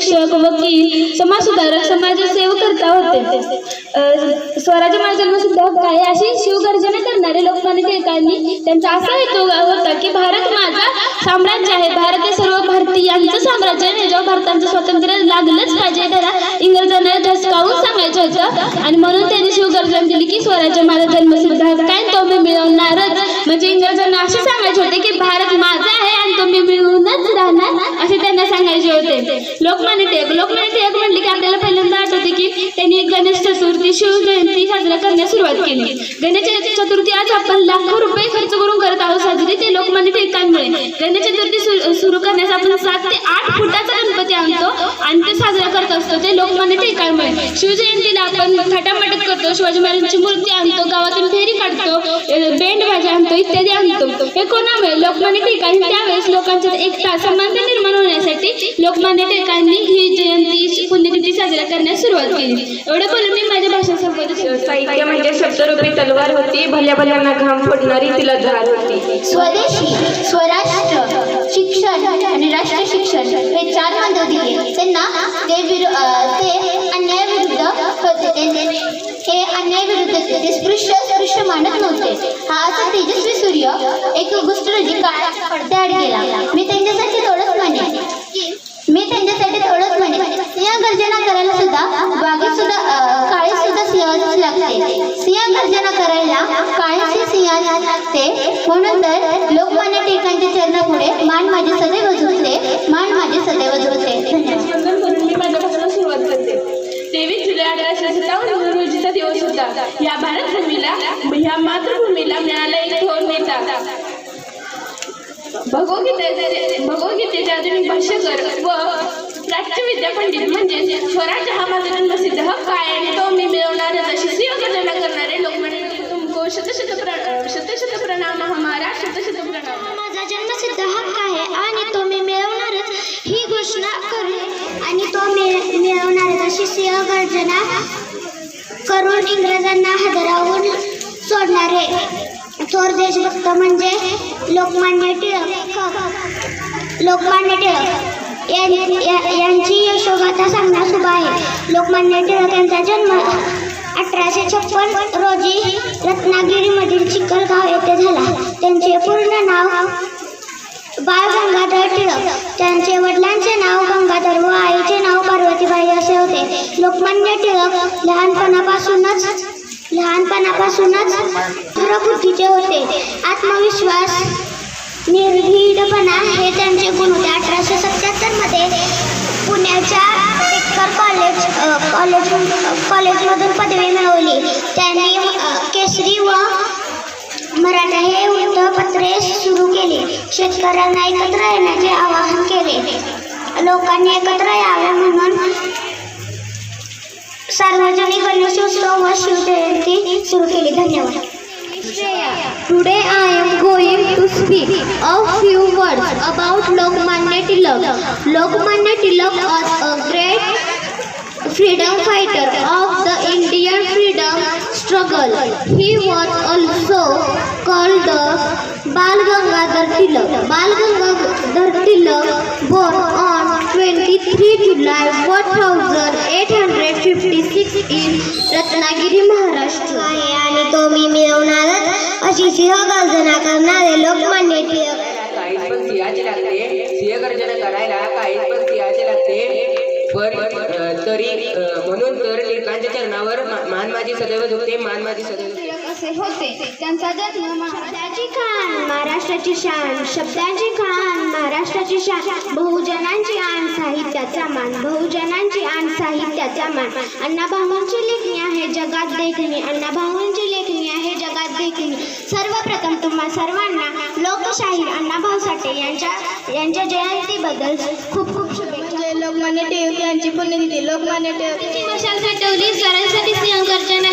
शिक्षक वकील समाजसुधारक समाजसेवकर्ता होते. स्वराज्य माझा जन्मसिद्ध अशी शिवगर्जना करणारे लोकमान्य टिळकांनी त्यांचा असा हेतू होता की भारत माझा साम्राज्य आहे. भारत हे सर्व भारतीयांचं साम्राज्य आहे. जेव्हा भारताचं स्वातंत्र्य लागलंच पाहिजे त्याला इंग्रजांना धसकावून सांगायचं होतं. आणि म्हणून त्यांनी शिवगर्जन दिली की स्वराज्य माझा जन्मसिद्ध हक्क काय तो मी मिळवणारच. म्हणजे इंग्रजांना असे सांगायचे होते की भारत माझा आहे आणि तुम्ही मिळूनच राहणार असे त्यांना सांगायचे होते. लोकमान्य टिळक लोकमान्य टिळक म्हणले की आपल्याला पहिल्यांदा त्यांनी गणेश चतुर्थी शिवजयंती साजरा करण्यास सुरुवात केली. गणेश चतुर्थी आज आपण लाखो रुपये खर्च करून करत आहोत. साजरी ते लोकमान्य टिळकांमुळे. गणेश चतुर्थी सुरू करण्यास आपण सात ते आठ फुटाचा गणपती आणतो आणि ते साजरा करत असतो ते लोकमान्य टिळकांमुळे. शिवजयंतीला आपण थाटामाटात करतो. शिवाजी महाराजांची मूर्ती आणतो. गावातून फेरी काढतो. बेंड भाज्या आणतो. इत्यादी आणतो. हे कोणामुळे लोकमान्य टिळकांनी त्यावेळेस लोकांच्यात एकता समानता निर्माण होण्यासाठी लोकमान्य टिळकांनी ही जयंती पुण्यतिथी साजरा करण्यास सुरुवात केली. एवढं बोलून मी माझ्या भाषा साहित्य म्हणजे शब्दरूपी तलवार होती भल्या भल्यांना घाम फोडणारी तिला धार होती. स्वदेशी स्वराष्ट्र शिक्षण आणि राष्ट्र शिक्षण हे चार बंध दिले. त्यांना ते विरो अं, ते अन्यायाविरुद्ध होते. अन्याय विरुद्ध ते स्पृश्य स्पृश्य मानत नव्हते. हा असा तेजस्वी सूर्य एक ऑगस्ट रोजी काळ पडद्याआड गेला. मी त्यांच्यासाठी थोडंच म्हणे. मी त्यांच्यासाठी थोडंच म्हणे. सिंह गर्जना करायला सुद्धा बागेत सुद्धा काळे सुद्धा सिंहाच लागते. सिंह गर्जना करायला काळेचे सिंह लागते. म्हणून तर लोकमान्य टिळकांच्या चरणापुढे मान माझे सदैव झुकते. मान माझे सदैव झुकते. धन्यवाद. अठराशे सत्तावन्न रोजीचा दिवस होता या भारतभूमीला या ह्या मातृभूमीला मिळाला एक थोर नेता भगवद्गीतेचे भगवगीतेचे आधुनिक भाष्यकर व प्राच्यविद्या पंडित म्हणजे स्वराज हा माझा जन्मसिद्ध हक्क आहे आणि तो मी मिळवणारच अशी सिंहगर्जना करणारे लोकमान्य तुमको शतशत प्र शतशत प्रणाम हमारा शतशत प्रणाम माझा जन्मसिद्ध हक्क आहे आणि तो मी मिळवणारच ही घोषणा करून आणि तो मिळ सिंहगर्जना करून इंग्रजांना हादरावून सोडणारे. थोर देशभक्त म्हणजे लोकमान्य टिळक. लोकमान्य टिळक या- यांची यशोगाथा सांगण्यास उभा आहे. लोकमान्य टिळक यांचा जन्म अठराशे छप्पन रोजी रत्नागिरीमधील चिखलगाव येथे झाला. त्यांचे पूर्ण नाव बाळ गंगाधर टिळक. त्यांचे वडिलांचे नाव लहानपणापासूनच लहानपणापासूनच बुद्धीचे होते. आत्मविश्वास निर्भीडपणा हे त्यांचे गुण होते. अठराशे सत्याहत्तरमध्ये पुण्याच्या टेक्कर कॉलेज कॉलेज कॉलेजमधून पदवी मिळवली. त्यांनी केसरी व मराठा हे वृत्तपत्रे सुरू केले. शेतकऱ्यांना एकत्र येण्याचे आवाहन केले. लोकांनी एकत्र यावे म्हणून सार्वजनिक गणेशोत्सव व शिवजयंती सुरू केली धन्यवाद Today I am going to speak a few words about Lokmanya Tilak. Lokmanya Tilak was a great freedom fighter of the Indian freedom struggle. He was also called the Bal Gangadhar Tilak. Bal Gangadhar Tilak born on 23 July 1856 in Ratnagiri Maharashtra. आहे आणि तो मी मिळवणारच अशी सिंहगर्जना करणारे लोकमान्य टिळक. काहीच पण सिंहाचे लागते. सिंहगर्जना करायला काहीच पण सिंहाचे लागते. पण अं, तरी अं, म्हणून तर टिळकांच्या चरणावर मा- मान माझी सदैव झुकते मान माझी सदैव झुकते. टिळक असे होते. त्यांचा जन्म शब्दाची खान महाराष्ट्राची शान. शब्दाची खान महाराष्ट्राची शान. बहुजनांची साहित्याचा मान. बहुजनांची आण साहित्याचा मान. अण्णाभाऊंची लेखणी आहे जगात देखणी. अण्णाभाऊंची लेखणी आहे जगात देखणी. सर्वप्रथम तुम्हा सर्वांना लोकशाहीर अण्णाभाऊ साठे यांच्या यांच्या जयंतीबद्दल खूप खूप शुभेच्छा. लोकमान्य टिळक यांची पुण्यतिथी. लोकमान्य टिळक सिंहगर्जना